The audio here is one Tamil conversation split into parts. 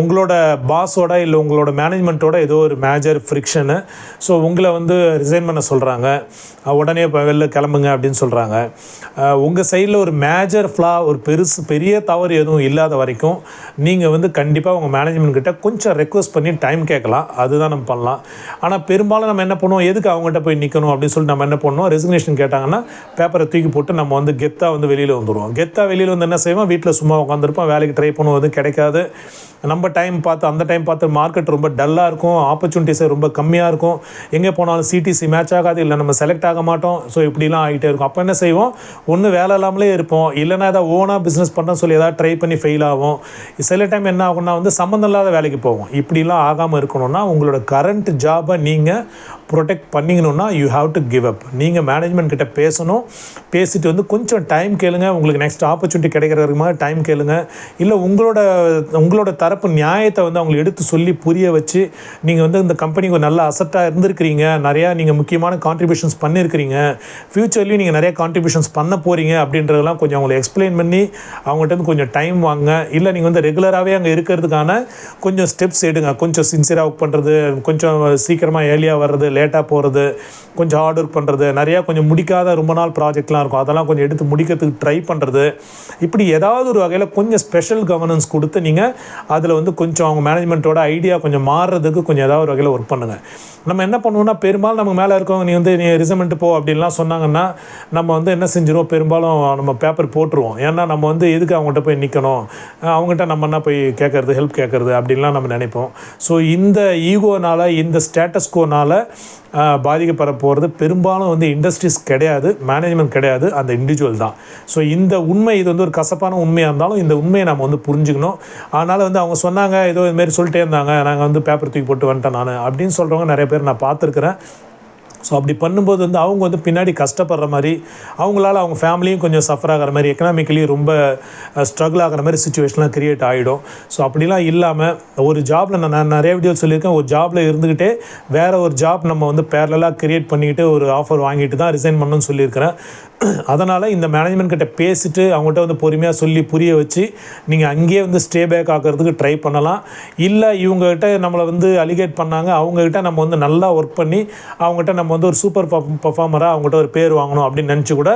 உங்களோட பாஸோட இல்லை உங்களோட மேனேஜ்மெண்ட்டோட ஏதோ ஒரு மேஜர் ஃப்ரிக்ஷனு ஸோ உங்களை வந்து ரிசைன் பண்ண சொல்கிறாங்க உடனே இப்போ வெளில கிளம்புங்க அப்படின்னு சொல்கிறாங்க உங்கள் சைடில் ஒரு மேஜர் ஃப்ளா ஒரு பெருசு பெரிய தவறு எதுவும் இல்லாத வரைக்கும் நீங்கள் வந்து கண்டிப்பாக உங்கள் மேனேஜ்மெண்ட் கிட்ட கொஞ்சம் ரெக்வஸ்ட் பண்ணி டைம் கேட்கலாம். அதுதான் நம்ம பண்ணலாம். ஆனால் பெரும்பாலும் நம்ம என்ன பண்ணுவோம்? எதுக்கு அவங்ககிட்ட போய் நிற்கணும் அப்படின்னு சொல்லிட்டு நம்ம என்ன பண்ணுவோம்? ரெசிக்னேஷன் கேட்டாங்கன்னா பேப்பரை தூக்கி போட்டு நம்ம வந்து கெத்தாக வந்து வெளியில் வந்துடுவோம் கெத்தாக வெளியில் வந்து என்ன செய்வோம்? வீட்டில் சும்மா உட்காந்துருப்போம் வேலைக்கு ட்ரை பண்ணுவோம். எதுவும் கிடைக்காது. நம்ம ரொம்ப டைம் பார்த்து அந்த டைம் பார்த்து மார்க்கெட் ரொம்ப டல்லாக இருக்கும். ஆப்பர்ச்சுனிட்டிஸே ரொம்ப கம்மியாக இருக்கும். எங்கே போனாலும் சிடிசி மேட்ச் ஆகாது இல்லை நம்ம செலக்ட் ஆக மாட்டோம். ஸோ இப்படிலாம் ஆகிட்டே இருக்கும். அப்போ என்ன செய்வோம்? ஒன்று வேலை இல்லாமலே இருப்போம். இல்லைன்னா ஏதாவது ஓனாக பிஸ்னஸ் பண்ணுறேன்னு சொல்லி ஏதாவது ட்ரை பண்ணி ஃபெயில் ஆகும் சில டைம் என்ன ஆகும்னா வந்து சம்மந்தம் இல்லாத வேலைக்கு போவோம். இப்படிலாம் ஆகாமல் இருக்கணும்னா உங்களோட கரண்ட் ஜாபை நீங்கள் protect பண்ணிக்கணும்னா you have to give up நீங்கள் மேனேஜ்மெண்ட் கிட்ட பேசணும். பேசிட்டு வந்து கொஞ்சம் டைம் கேளுங்க. உங்களுக்கு நெக்ஸ்ட் ஆப்பர்ச்சுனிட்டி கிடைக்கிறதுக்கு மாதிரி டைம் கேளுங்க. இல்லை உங்களோட உங்களோட தரப்பு நியாயத்தை வந்து அவங்களை எடுத்து சொல்லி புரிய வச்சு நீங்கள் வந்து இந்த கம்பெனிக்கு ஒரு நல்ல அசட்டாக இருந்திருக்கிறீங்க. நிறையா நீங்கள் முக்கியமான கான்ட்ரிபியூஷன்ஸ் பண்ணியிருக்கிறீங்க ஃப்யூச்சர்லேயும் நீங்கள் நிறைய கான்ட்ரிபியூஷன்ஸ் பண்ண போகிறீங்க அப்படின்றதெல்லாம் கொஞ்சம் அவங்களை எக்ஸ்பிளைன் பண்ணி அவங்ககிட்ட இருந்து கொஞ்சம் டைம் வாங்க இல்லை நீங்கள் வந்து ரெகுலராகவே அங்கே இருக்கிறதுக்கான கொஞ்சம் ஸ்டெப்ஸ் எடுங்க. கொஞ்சம் சின்சியராக ஒர்க் பண்ணுறது கொஞ்சம் சீக்கிரமாக ஏர்லியாக வர்றது லேட்டாக போகிறது கொஞ்சம் ஹார்ட் ஒர்க் பண்ணுறது நிறையா கொஞ்சம் முடிக்காத ரொம்ப நாள் ப்ராஜெக்ட்லாம் இருக்கும். அதெல்லாம் கொஞ்சம் எடுத்து முடிக்கிறதுக்கு ட்ரை பண்ணுறது இப்படி ஏதாவது ஒரு வகையில் கொஞ்சம் ஸ்பெஷல் கவர்னன்ஸ் கொடுத்து நீங்கள் அதில் வந்து கொஞ்சம் அவங்க மேனேஜ்மெண்ட்டோட ஐடியா கொஞ்சம் மாறுறதுக்கு கொஞ்சம் ஏதாவது ஒரு வகையில் ஒர்க் பண்ணுங்கள் நம்ம என்ன பண்ணுவோம்னா பெரும்பாலும் நமக்கு மேலே இருக்கவங்க நீ வந்து நீ ரிசமெண்ட் போ அப்படின்லாம் சொன்னாங்கன்னா நம்ம வந்து என்ன செஞ்சிருவோம்? பெரும்பாலும் நம்ம பேப்பர் போட்டுருவோம். ஏன்னா நம்ம வந்து எதுக்கு அவங்ககிட்ட போய் நிற்கணும் அவங்ககிட்ட நம்ம என்ன போய் கேட்கறது ஹெல்ப் கேட்கறது அப்படின்லாம் நம்ம நினைப்போம். ஸோ இந்த ஈகோனால் இந்த ஸ்டேட்டஸ்கோனால் பாதிக்கப்பட போகிறது பெரும்பாலும் வந்து இண்டஸ்ட்ரீஸ் கிடையாது மேனேஜ்மெண்ட் கிடையாது அந்த இண்டிவிஜுவல் தான். ஸோ இந்த உண்மை இது வந்து ஒரு கசப்பான உண்மையாக இருந்தாலும் இந்த உண்மையை நம்ம வந்து புரிஞ்சுக்கணும். அதனால் வந்து அவங்க சொன்னாங்க ஏதோ இதுமாரி சொல்லிட்டே இருந்தாங்க நாங்கள் வந்து பேப்பர் தூக்கி போட்டு வந்துட்டேன் நான் அப்படின்னு சொல்கிறவங்க நிறைய பேர் நான் பார்த்துருக்குறேன். ஸோ அப்படி பண்ணும்போது வந்து அவங்க வந்து பின்னாடி கஷ்டப்படுற மாதிரி அவங்களால அவங்க ஃபேமிலியும் கொஞ்சம் சஃபர் ஆகிற மாதிரி எக்கனாமிக்கலி ரொம்ப ஸ்ட்ரகிள் ஆகிற மாதிரி சுச்சுவேஷன்லாம் க்ரியேட் ஆகிடும் ஸோ அப்படிலாம் இல்லாமல் ஒரு ஜாபில் நான் நிறைய வீடியோ சொல்லியிருக்கேன். ஒரு ஜாபில் இருந்துக்கிட்டே வேறு ஒரு ஜாப் நம்ம வந்து பேரலாக கிரியேட் பண்ணிக்கிட்டு ஒரு ஆஃபர் வாங்கிட்டு தான் ரிசைன் பண்ணணும்னு சொல்லியிருக்கிறேன். அதனால் இந்த மேனேஜ்மெண்ட் கிட்ட பேசிட்டு அவங்ககிட்ட வந்து பொறுமையாக சொல்லி புரிய வச்சு நீங்கள் அங்கேயே வந்து ஸ்டே பேக் ஆக்கிறதுக்கு ட்ரை பண்ணலாம். இல்லை இவங்ககிட்ட நம்மளை வந்து அலிகேட் பண்ணாங்க. அவங்ககிட்ட நம்ம வந்து நல்லா ஒர்க் பண்ணி அவங்ககிட்ட நம்ம வந்து ஒரு சூப்பர் பர்ஃபார்மராக அவங்ககிட்ட ஒரு பேர் வாங்கணும் அப்படின்னு நினச்சி கூட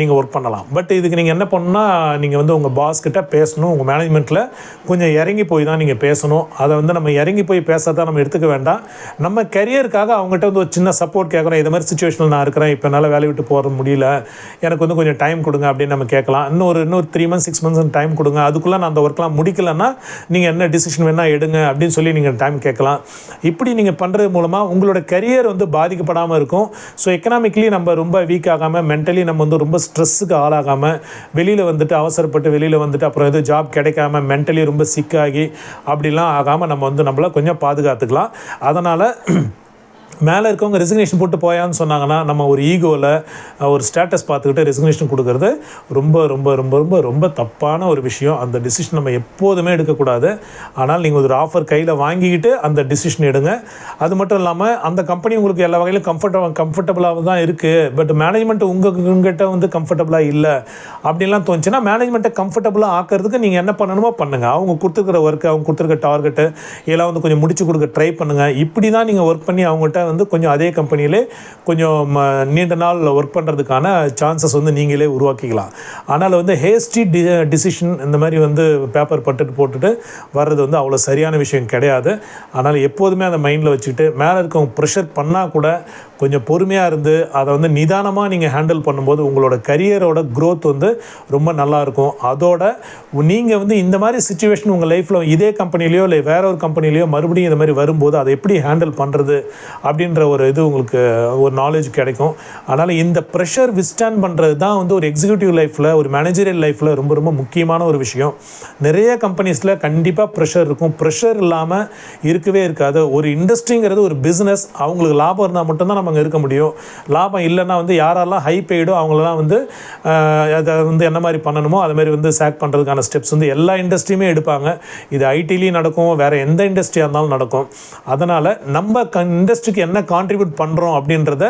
நீங்கள் ஒர்க் பண்ணலாம். பட் இதுக்கு நீங்கள் என்ன பண்ணணும்னா நீங்கள் வந்து உங்கள் பாஸ் கிட்ட பேசணும். உங்கள் மேனேஜ்மெண்ட்டில் கொஞ்சம் இறங்கி போய் தான் நீங்கள் பேசணும். அதை வந்து நம்ம இறங்கி போய் பேசாதான் நம்ம எடுத்துக்க வேண்டாம். நம்ம கரியருக்காக அவங்ககிட்ட வந்து ஒரு சின்ன சப்போர்ட் கேட்குறோம் இது மாதிரி சுச்சுவேஷனில் நான் இருக்கிறேன். இப்போ என்னால் வேலையை விட்டு போக முடியல. எனக்கு வந்து கொஞ்சம் டைம் கொடுங்க அப்படின்னு நம்ம கேட்கலாம். இன்னொரு இன்னொரு three months six months time கொடுங்க. அதுக்குள்ளே நான் அந்த ஒர்க்லாம் முடிக்கலன்னா நீங்கள் என்ன டிசிஷன் வேணால் எடுங்க அப்படின்னு சொல்லி நீங்கள் டைம் கேட்கலாம். இப்படி நீங்கள் பண்ணுறது மூலமாக உங்களோட கரியர் வந்து பாதிக்கப்படாமல் இருக்கும். ஸோ எக்கனாமிக்கலி நம்ம ரொம்ப வீக் ஆகாமல் மென்டலி நம்ம வந்து ரொம்ப ஸ்ட்ரெஸ்ஸுக்கு ஆளாகாமல் வெளியில் வந்துட்டு அவசரப்பட்டு வெளியில் வந்துட்டு அப்புறம் எதுவும் ஜாப் கிடைக்காம மென்டலி ரொம்ப சிக்காகி அப்படிலாம் ஆகாமல் நம்ம வந்து நம்மள கொஞ்சம் பாதுகாத்துக்கலாம். அதனால் மேலே இருக்கவங்க ரெசிக்னேஷன் போட்டு போயான்னு சொன்னாங்கன்னா நம்ம ஒரு ஈகோவில் ஒரு ஸ்டேட்டஸ் பார்த்துக்கிட்டு ரெசிக்னேஷன் கொடுக்கறது ரொம்ப ரொம்ப ரொம்ப ரொம்ப ரொம்ப தப்பான ஒரு விஷயம். அந்த டிசிஷன் நம்ம எப்போதுமே எடுக்கக்கூடாது. ஆனால் நீங்கள் ஒரு ஆஃபர் கையில் வாங்கிக்கிட்டு அந்த டிசிஷன் எடுங்க. அது மட்டும் இல்லாமல் அந்த கம்பெனி உங்களுக்கு எல்லா வகையிலும் கம்ஃபர்டபுள் கம்ஃபர்டபுளாக தான் இருக்குது பட் மேனேஜ்மெண்ட் உங்கள் உங்ககிட்ட வந்து கம்ஃபர்டபுளாக இல்லை. அப்படின்லாம் தோணுச்சுன்னா மேனேஜ்மெண்ட்டை கம்ஃபர்டபுளாக ஆக்கிறதுக்கு நீங்கள் என்ன பண்ணணுமோ பண்ணுங்கள் அவங்க கொடுத்துருக்குற ஒர்க்கு அவங்க கொடுத்துருக்க டார்கெட்டு இதெல்லாம் வந்து கொஞ்சம் முடிச்சு கொடுக்க ட்ரை பண்ணுங்கள் இப்படி தான் நீங்கள் ஒர்க் பண்ணி அவங்ககிட்ட வந்து கொஞ்சம் அதே கம்பெனியிலே கொஞ்சம் நீண்ட நாள் ஒர்க் பண்ணுறதுக்கான சான்சஸ் வந்து நீங்களே உருவாக்கிக்கலாம். ஆனால் வந்து ஹேஸ்டி டி டிசிஷன் இந்த மாதிரி வந்து பேப்பர் பட்டுட்டு போட்டுட்டு வர்றது வந்து அவ்வளோ சரியான விஷயம் கிடையாது. ஆனால் எப்போதுமே அதை மைண்டில் வச்சுக்கிட்டு மேலே இருக்கவங்க ப்ரெஷர் பண்ணால் கூட கொஞ்சம் பொறுமையாக இருந்து அதை வந்து நிதானமாக நீங்கள் ஹேண்டில் பண்ணும்போது உங்களோட கரியரோட க்ரோத் வந்து ரொம்ப நல்லாயிருக்கும் அதோட நீங்கள் வந்து இந்த மாதிரி சுச்சுவேஷன் உங்கள் லைஃப்பில் இதே கம்பெனிலையோ இல்லை வேற ஒரு கம்பெனிலையோ மறுபடியும் இந்த மாதிரி வரும்போது அதை எப்படி ஹேண்டில் பண்ணுறது அப்படின்ற ஒரு இது உங்களுக்கு ஒரு நாலேஜ் கிடைக்கும். அதனால் இந்த ப்ரெஷர் விஸ்டாண்ட் பண்ணுறது தான் வந்து ஒரு எக்ஸிக்யூட்டிவ் லைஃப்பில் ஒரு மேனேஜரியல் லைஃப்பில் ரொம்ப ரொம்ப முக்கியமான ஒரு விஷயம். நிறைய கம்பெனிஸில் கண்டிப்பாக ப்ரெஷர் இருக்கும். ப்ரெஷர் இல்லாமல் இருக்கவே இருக்காது. ஒரு இண்டஸ்ட்ரிங்கிறது ஒரு பிஸ்னஸ் அவங்களுக்கு லாபம் இருந்தால் மட்டும்தான் நம்ம அங்கே இருக்க முடியும். லாபம் இல்லைன்னா வந்து யாரெல்லாம் ஹை பெய்டோ அவங்களெல்லாம் வந்து அதை வந்து என்ன மாதிரி பண்ணணுமோ அது மாதிரி வந்து சேக் பண்ணுறதுக்கான ஸ்டெப்ஸ் வந்து எல்லா இண்டஸ்ட்ரியுமே எடுப்பாங்க. இது ஐடிலையும் நடக்கும். வேறு எந்த இண்டஸ்ட்ரியாக இருந்தாலும் நடக்கும். அதனால் நம்ம க இண்டஸ்ட்ரிக்கு என்ன கான்ட்ரிபியூட் பண்ணுறோம் அப்படின்றத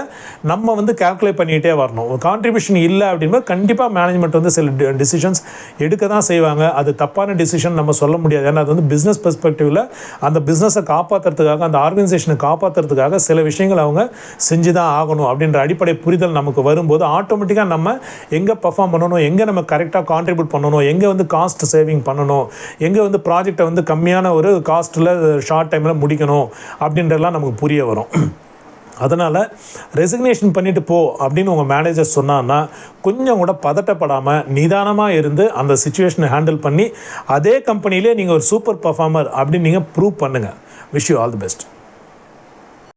நம்ம வந்து கால்குலேட் பண்ணிகிட்டே வரணும். கான்ட்ரிபியூஷன் இல்லை அப்படின்போது கண்டிப்பாக மேனேஜ்மெண்ட் வந்து சில டிசிஷன்ஸ் எடுக்க தான் செய்வாங்க. அது தப்பான டிசிஷன் நம்ம சொல்ல முடியாது. ஏன்னா அது வந்து பிஸ்னஸ் பெர்ஸ்பெக்டிவில் அந்த பிஸ்னஸை காப்பாற்றுறதுக்காக அந்த ஆர்கனைசேஷனை காப்பாற்றுறதுக்காக சில விஷயங்கள் அவங்க செஞ்சு தான் ஆகணும் அப்படின்ற அடிப்படை புரிதல் நமக்கு வரும்போது ஆட்டோமேட்டிக்காக நம்ம எங்கே பர்ஃபார்ம் பண்ணணும் எங்கே நம்ம கரெக்டாக கான்ட்ரிபியூட் பண்ணணும் எங்கே வந்து காஸ்ட் சேவிங் பண்ணணும் எங்கே வந்து ப்ராஜெக்டை வந்து கம்மியான ஒரு காஸ்ட்டில் ஷார்ட் டைமில் முடிக்கணும் அப்படின்றதெல்லாம் நமக்கு புரிய வரும். அதனால் ரெசிக்னேஷன் பண்ணிட்டு போ அப்படின்னு உங்கள் மேனேஜர் சொன்னான்னா கொஞ்சம் கூட பதட்டப்படாமல் நிதானமாக இருந்து அந்த சுச்சுவேஷனை ஹேண்டில் பண்ணி அதே கம்பெனிலே நீங்கள் ஒரு சூப்பர் பர்ஃபார்மர் அப்படின்னு நீங்கள் ப்ரூவ் பண்ணுங்கள் wish you all the best